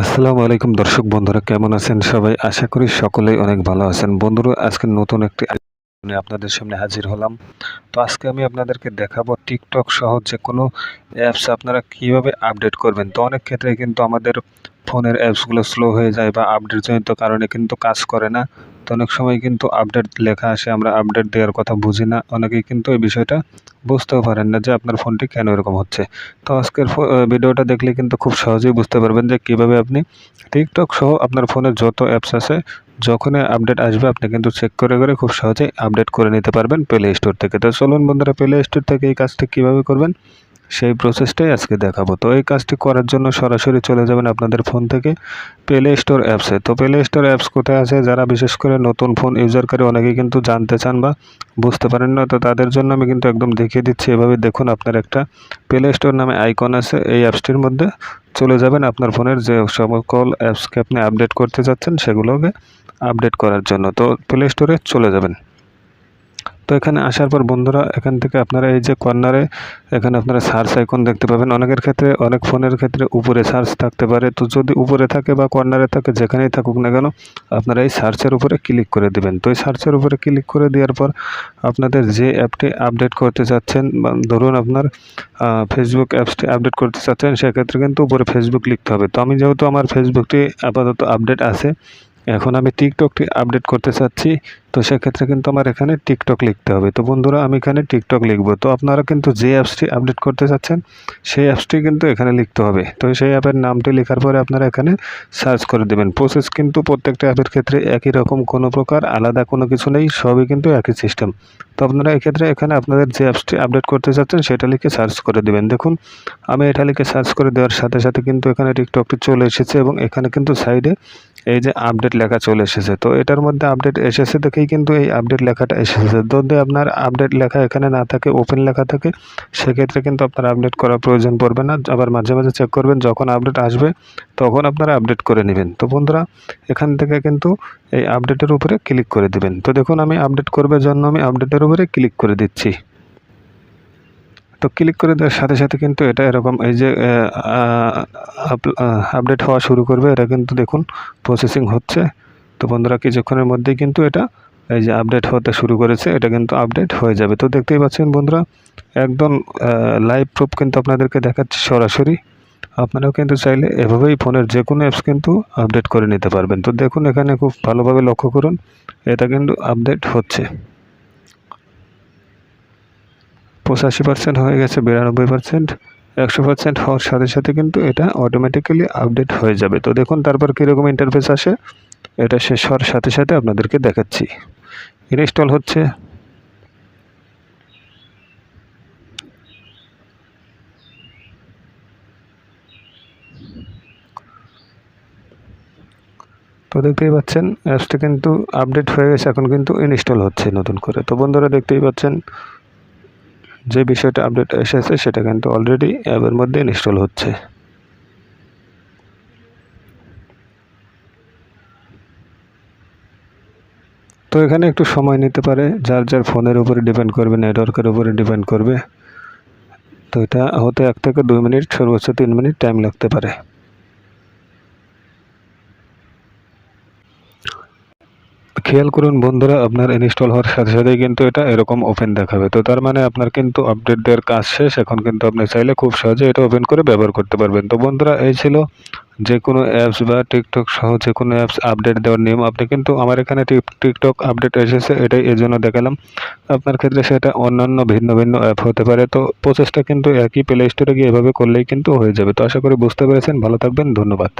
আসসালামু আলাইকুম দর্শক বন্ধুরা, কেমন আছেন সবাই? আশা করি সকলেই অনেক ভালো আছেন। বন্ধুরা, আজকে নতুন একটি আপনাদের সামনে হাজির হলাম। তো আজকে আমি আপনাদেরকে দেখাবো টিকটক সহ যে কোনো অ্যাপস আপনারা কীভাবে আপডেট করবেন। তো অনেক ক্ষেত্রে কিন্তু আমাদের ফোনের অ্যাপসগুলো স্লো হয়ে যায় বা আপডেটজনিত কারণে কিন্তু কাজ করে না। তো অনেক সময় কিন্তু আপডেট লেখা আসে, আমরা আপডেট দেওয়ার কথা বুঝি না। অনেকেই কিন্তু এই বিষয়টা বুঝতেও পারেন না যে আপনার ফোনটি কেন এরকম হচ্ছে। তো আজকের ভিডিওটা দেখলে কিন্তু খুব সহজেই বুঝতে পারবেন যে কীভাবে আপনি টিকটক সহ আপনার ফোনে যত অ্যাপস আছে, যখনই আপডেট আসবে, আপনি কিন্তু চেক করে করে খুব সহজেই আপডেট করে নিতে পারবেন প্লে স্টোর থেকে। তো চলুন বন্ধুরা প্লে স্টোর থেকে এই কাজটি কীভাবে করবেন? সেই প্রসেসটাই আজকে দেখাবো। তো এই কাজটি করার জন্য সরাসরি চলে যাবেন আপনাদের ফোন থেকে প্লে স্টোর অ্যাপসে তো প্লে স্টোর অ্যাপস কোথায় আছে? যারা বিশেষ করে নতুন ফোন ইউজার করে অনেকেই কিন্তু জানতে চান বা বুঝতে পারেন না, তো তাদের জন্য আমি কিন্তু একদম দেখিয়ে দিচ্ছি। এভাবে দেখুন আপনার একটা প্লে স্টোর নামে আইকন আছে। এই অ্যাপসটির মধ্যে চলে যাবেন আপনার ফোনের যে সকল অ্যাপসকে আপনি আপডেট করতে চাচ্ছেন, সেগুলোকে আপডেট করার জন্য। তো প্লে স্টোরে চলে যাবেন। তো এখানে আসার পর বন্ধুরা, এখান থেকে আপনারা এই যে কর্নারে এখানে আপনারা সার্চ আইকন দেখতে পাবেন। অনেকের ক্ষেত্রে, অনেক ফোনের ক্ষেত্রে উপরে সার্চ থাকতে পারে। তো যদি উপরে থাকে বা কর্নারে থাকে, যেখানেই থাকুক না কেন, আপনারা এই সার্চের উপরে ক্লিক করে দেবেন। তো এই সার্চের উপরে ক্লিক করে দেওয়ার পর, আপনাদের যে অ্যাপটি আপডেট করতে চাচ্ছেন বা ধরুন আপনার ফেসবুক অ্যাপসটি আপডেট করতে চাচ্ছেন, সেক্ষেত্রে কিন্তু উপরে ফেসবুক লিখতে হবে। তো আমি যেহেতু আমার ফেসবুকটি আপাতত আপডেট আছে, এখন আমি টিকটকটি আপডেট করতে চাচ্ছি। তো সেক্ষেত্রে কিন্তু আমার এখানে টিকটক লিখতে হবে। তো বন্ধুরা, আমি এখানে টিকটক লিখব। তো আপনারা কিন্তু যে অ্যাপসটি আপডেট করতে চাচ্ছেন, সেই অ্যাপসটি কিন্তু এখানে লিখতে হবে। তো সেই অ্যাপের নামটি লেখার পরে আপনারা এখানে সার্চ করে দেবেন। প্রসেস কিন্তু প্রত্যেকটা অ্যাপের ক্ষেত্রে একই রকম, কোনো প্রকার আলাদা কোনো কিছু নেই, সবই কিন্তু একই সিস্টেম। তো আপনারা এক্ষেত্রে এখানে আপনাদের যে অ্যাপসটি আপডেট করতে চাচ্ছেন, সেটা লিখে সার্চ করে দেবেন। দেখুন, আমি এটা লিখে সার্চ করে দেওয়ার সাথে সাথে কিন্তু এখানে টিকটকটি চলে এসেছে এবং এখানে কিন্তু সাইডে এই যে আপডেট লেখা চলে এসেছে। তো এটার মধ্যে আপডেট এসেছে দেখেই কিন্তু এই আপডেট লেখাটা এসেছে। যদি আপনার আপডেট লেখা এখানে না থাকে ওপেন লেখা থাকে, সেক্ষেত্রে কিন্তু আপনার আপডেট করার প্রয়োজন পড়বে না। আবার মাঝে মাঝে চেক করবেন, যখন আপডেট আসবে, তখন আপনারা আপডেট করে নেবেন। তো বন্ধুরা, এখান থেকে কিন্তু এই আপডেটের উপরে ক্লিক করে দিবেন। তো দেখুন, আমি আপডেট করবার জন্য আমি আপডেটের উপরে ক্লিক করে দিচ্ছি। তো ক্লিক করে দেওয়ার সাথে সাথে কিন্তু এটা এরকম, এই যে আপডেট হওয়া শুরু করবে। এটা কিন্তু দেখুন প্রসেসিং হচ্ছে। তো বন্ধুরা, কিছুক্ষণের মধ্যেই কিন্তু এটা এই যে আপডেট হতে শুরু করেছে, এটা কিন্তু আপডেট হয়ে যাবে। তো দেখতেই পাচ্ছেন বন্ধুরা, একদম লাইভ প্রুফ কিন্তু আপনাদেরকে দেখাচ্ছি সরাসরি। আপনারাও কিন্তু চাইলে এভাবেই ফোনের যে কোনো অ্যাপস কিন্তু আপডেট করে নিতে পারবেন। তো দেখুন, এখানে খুব ভালোভাবে লক্ষ্য করুন, এটা কিন্তু আপডেট হচ্ছে। পঁচাশি পার্সেন্ট হয়ে গেছে, বিরানব্বই পার্সেন্ট একশো পার্সেন্ট হওয়ার সাথে সাথে কিন্তু এটা অটোমেটিক্যালি আপডেট হয়ে যাবে। তো দেখুন, তারপর কীরকম ইন্টারফেস আসে, এটা শেষ হওয়ার সাথে সাথে আপনাদেরকে দেখাচ্ছি। ইনস্টল হচ্ছে। তো দেখতেই পাচ্ছেন, অ্যাপসটা কিন্তু আপডেট হয়ে গেছে, এখন কিন্তু ইনস্টল হচ্ছে নতুন করে। তো বন্ধুরা দেখতেই পাচ্ছেন, যে বিষয়টা আপডেট এসেছে, সেটা কিন্তু অলরেডি অ্যাপের মধ্যে ইনস্টল হচ্ছে। তো এখানে একটু সময় নিতে পারে। যার যার ফোনের উপরে ডিপেন্ড করবে নেটওয়ার্কের উপরে ডিপেন্ড করবে। তো এটা হতে এক থেকে দুই মিনিট, সর্বোচ্চ তিন মিনিট টাইম লাগতে পারে। খেয়াল করুন বন্ধুরা, আপনার ইনস্টল হওয়ার সাথে সাথেই কিন্তু এটা এরকম ওপেন দেখাবে। তো তার মানে আপনার কিন্তু আপডেট দেওয়ার কাজ শেষ। এখন কিন্তু আপনি চাইলে খুব সহজে এটা ওপেন করে ব্যবহার করতে পারবেন। তো বন্ধুরা, এই ছিল যে কোনো অ্যাপস বা টিকটক সহ যে কোনো অ্যাপস আপডেট দেওয়ার নিয়ম। আপনি কিন্তু আমার এখানে টিকটক আপডেট এসেছে, এটাই এই জন্য দেখালাম। আপনার ক্ষেত্রে সেটা অন্যান্য ভিন্ন ভিন্ন অ্যাপ হতে পারে। তো প্রসেসটা কিন্তু একই প্লে স্টোরে গিয়ে এভাবে করলেই কিন্তু হয়ে যাবে। তো আশা করি বুঝতে পেরেছেন। ভালো থাকবেন। ধন্যবাদ।